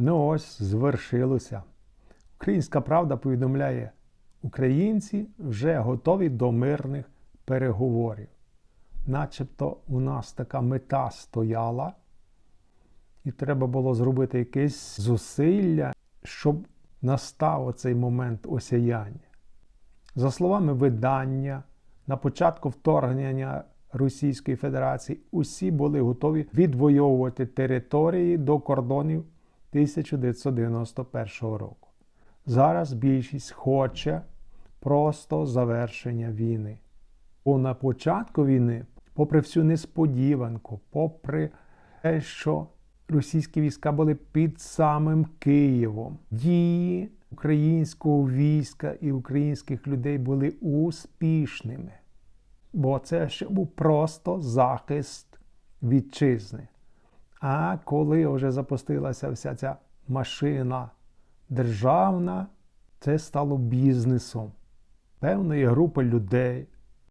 Ну ось звершилося. Українська правда повідомляє, українці вже готові до мирних переговорів. Начебто у нас така мета стояла, і треба було зробити якесь зусилля, щоб настав оцей момент осяяння. За словами видання, на початку вторгнення Російської Федерації усі були готові відвоювати території до кордонів 1991 року. Зараз більшість хоче просто завершення війни. Бо на початку війни, попри всю несподіванку, попри те, що російські війська були під самим Києвом, дії українського війська і українських людей були успішними. Бо це ще був просто захист вітчизни. А коли вже запустилася вся ця машина державна, це стало бізнесом певної групи людей,